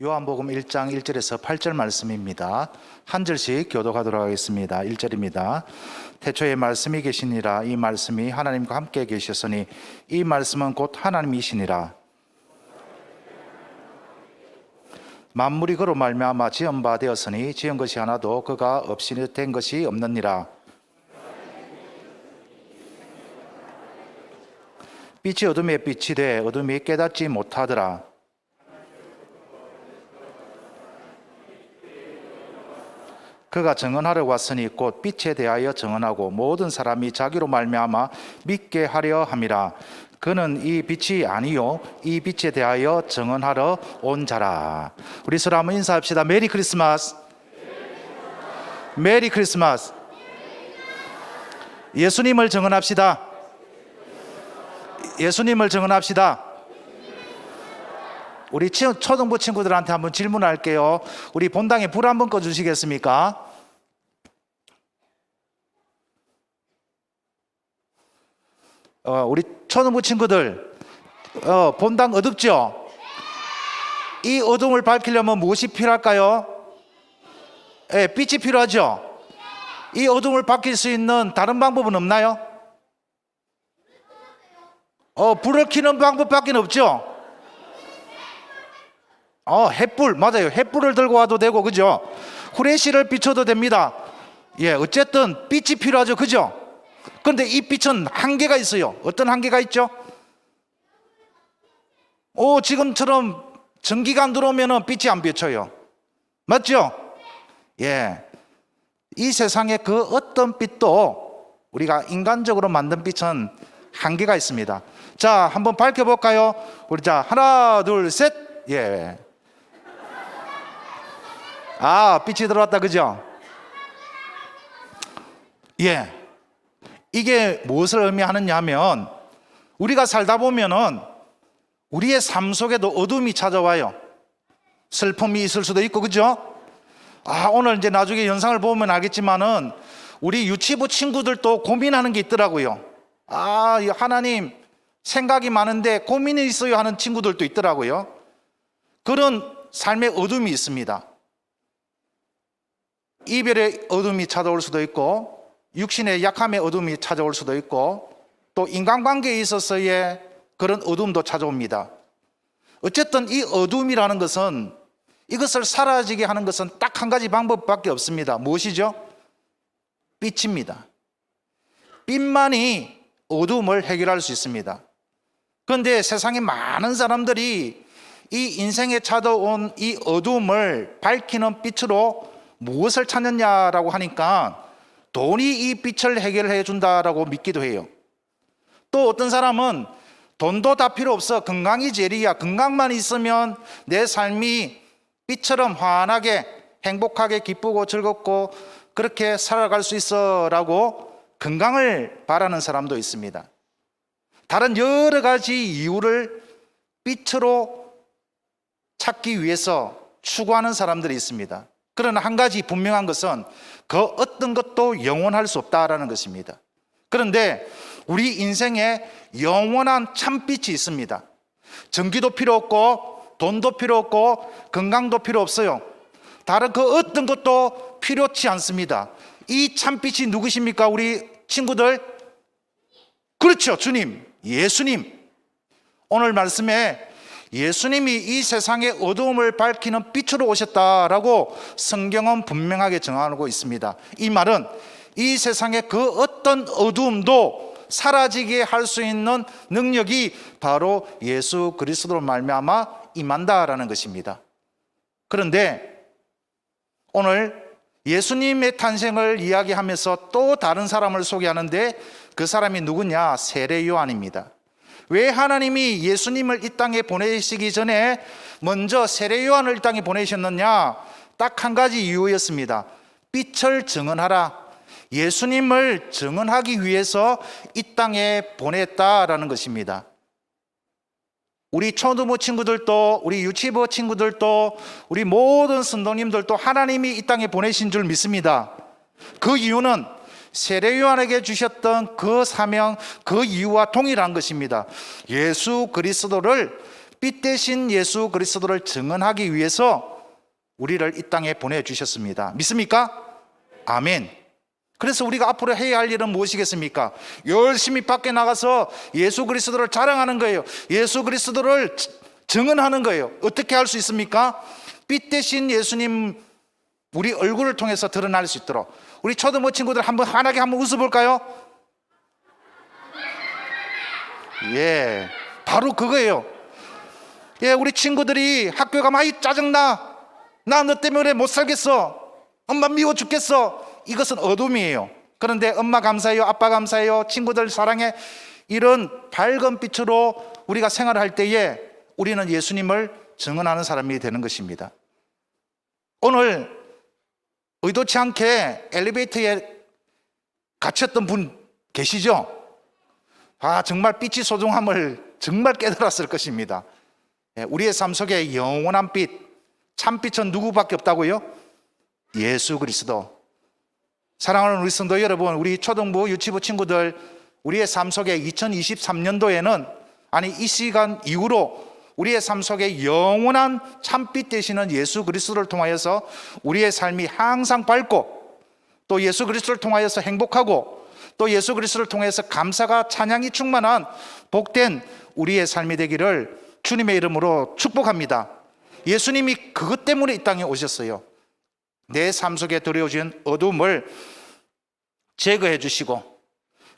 요한복음 1장 1절에서 8절 말씀입니다. 한 절씩 교독하도록 하겠습니다. 1절입니다. 태초에 말씀이 계시니라 이 말씀이 하나님과 함께 계셨으니 이 말씀은 곧 하나님이시니라. 만물이 그로 말미암아 지은 바 되었으니 지은 것이 하나도 그가 없이 된 것이 없느니라. 빛이 어둠에 빛이 돼 어둠이 깨닫지 못하더라. 그가 증언하러 왔으니 곧 빛에 대하여 증언하고 모든 사람이 자기로 말미암아 믿게 하려 함이라. 그는 이 빛이 아니요 이 빛에 대하여 증언하러 온 자라. 우리 서로 한번 인사합시다. 메리 크리스마스. 메리 크리스마스. 예수님을 증언합시다. 예수님을 증언합시다. 우리 치- 초등부 친구들한테 한번 질문할게요. 우리 본당에 불 한번 꺼 주시겠습니까? 어, 우리 초등부 친구들 어, 본당 어둡죠? 이 어둠을 밝히려면 무엇이 필요할까요? 예, 빛이 필요하죠. 이 어둠을 밝힐 수 있는 다른 방법은 없나요? 어, 불을 켜는 방법밖에 없죠. 어, 햇불 맞아요. 햇불을 들고 와도 되고 그죠? 후레쉬를 비춰도 됩니다. 예, 어쨌든 빛이 필요하죠. 그죠? 그런데 이 빛은 한계가 있어요. 어떤 한계가 있죠? 오, 지금처럼 전기가 안 들어오면 빛이 안 비쳐요. 맞죠? 예. 이 세상에 그 어떤 빛도 우리가 인간적으로 만든 빛은 한계가 있습니다. 자, 한번 밝혀볼까요? 우리 자, 하나, 둘, 셋. 예. 아, 빛이 들어왔다, 그죠? 예. 이게 무엇을 의미하느냐 하면 우리가 살다 보면은 우리의 삶 속에도 어둠이 찾아와요. 슬픔이 있을 수도 있고, 그죠? 아, 오늘 이제 나중에 영상을 보면 알겠지만은 우리 유치부 친구들도 고민하는 게 있더라고요. 아, 이 하나님 생각이 많은데 고민이 있어요 하는 친구들도 있더라고요. 그런 삶의 어둠이 있습니다. 이별의 어둠이 찾아올 수도 있고 육신의 약함의 어둠이 찾아올 수도 있고 또 인간관계에 있어서의 그런 어둠도 찾아옵니다. 어쨌든 이 어둠이라는 것은 이것을 사라지게 하는 것은 딱 한 가지 방법밖에 없습니다. 무엇이죠? 빛입니다. 빛만이 어둠을 해결할 수 있습니다. 그런데 세상에 많은 사람들이 이 인생에 찾아온 이 어둠을 밝히는 빛으로 무엇을 찾느냐라고 하니까 돈이 이 빛을 해결해 준다라고 믿기도 해요. 또 어떤 사람은 돈도 다 필요 없어. 건강이 제일이야. 건강만 있으면 내 삶이 빛처럼 환하게 행복하게 기쁘고 즐겁고 그렇게 살아갈 수 있어라고 건강을 바라는 사람도 있습니다. 다른 여러 가지 이유를 빛으로 찾기 위해서 추구하는 사람들이 있습니다. 그러나 한 가지 분명한 것은 그 어떤 것도 영원할 수 없다라는 것입니다. 그런데 우리 인생에 영원한 참빛이 있습니다. 전기도 필요 없고 돈도 필요 없고 건강도 필요 없어요. 다른 그 어떤 것도 필요치 않습니다. 이 참빛이 누구십니까? 우리 친구들? 그렇죠. 주님. 예수님. 오늘 말씀에 예수님이 이 세상의 어두움을 밝히는 빛으로 오셨다라고 성경은 분명하게 정하고 있습니다. 이 말은 이 세상의 그 어떤 어두움도 사라지게 할 수 있는 능력이 바로 예수 그리스도로 말미암아 임한다라는 것입니다. 그런데 오늘 예수님의 탄생을 이야기하면서 또 다른 사람을 소개하는데 그 사람이 누구냐? 세례 요한입니다. 왜 하나님이 예수님을 이 땅에 보내시기 전에 먼저 세례 요한을 이 땅에 보내셨느냐? 딱 한 가지 이유였습니다. 빛을 증언하라. 예수님을 증언하기 위해서 이 땅에 보냈다라는 것입니다. 우리 초등부 친구들도 우리 유치부 친구들도 우리 모든 선동님들도 하나님이 이 땅에 보내신 줄 믿습니다. 그 이유는 세례 요한에게 주셨던 그 사명 그 이유와 동일한 것입니다. 예수 그리스도를 빛 대신 예수 그리스도를 증언하기 위해서 우리를 이 땅에 보내 주셨습니다. 믿습니까? 아멘. 그래서 우리가 앞으로 해야 할 일은 무엇이겠습니까? 열심히 밖에 나가서 예수 그리스도를 자랑하는 거예요. 예수 그리스도를 증언하는 거예요. 어떻게 할 수 있습니까? 빛 대신 예수님 우리 얼굴을 통해서 드러날 수 있도록 우리 초등부 친구들 한번 환하게 한번 웃어볼까요? 예, 바로 그거예요. 예, 우리 친구들이 학교 가면 아이 짜증나. 나 너 때문에 못 살겠어. 엄마 미워 죽겠어. 이것은 어둠이에요. 그런데 엄마 감사해요. 아빠 감사해요. 친구들 사랑해. 이런 밝은 빛으로 우리가 생활할 때에 우리는 예수님을 증언하는 사람이 되는 것입니다. 오늘 의도치 않게 엘리베이터에 갇혔던 분 계시죠? 아, 정말 빛이 소중함을 정말 깨달았을 것입니다. 예, 우리의 삶 속에 영원한 빛, 참빛은 누구밖에 없다고요? 예수 그리스도. 사랑하는 우리 성도 여러분, 우리 초등부, 유치부 친구들, 우리의 삶 속에 2023년도에는 아니 이 시간 이후로 우리의 삶 속에 영원한 참빛 되시는 예수 그리스도를 통하여서 우리의 삶이 항상 밝고 또 예수 그리스도를 통하여서 행복하고 또 예수 그리스도를 통해서 감사가 찬양이 충만한 복된 우리의 삶이 되기를 주님의 이름으로 축복합니다. 예수님이 그것 때문에 이 땅에 오셨어요. 내 삶 속에 들여오신 어둠을 제거해 주시고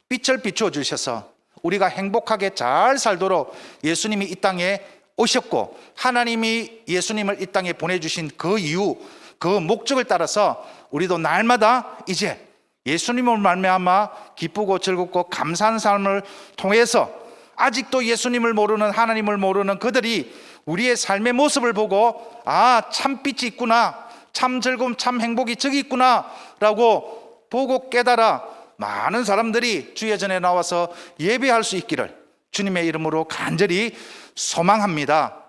빛을 비추어 주셔서 우리가 행복하게 잘 살도록 예수님이 이 땅에 오셨고 하나님이 예수님을 이 땅에 보내주신 그 이유 그 목적을 따라서 우리도 날마다 이제 예수님을 말미암아 기쁘고 즐겁고 감사하는 삶을 통해서 아직도 예수님을 모르는 하나님을 모르는 그들이 우리의 삶의 모습을 보고 아 참빛이 있구나 참 즐거움 참 행복이 저기 있구나라고 보고 깨달아 많은 사람들이 주의 전에 나와서 예배할 수 있기를 주님의 이름으로 간절히 소망합니다.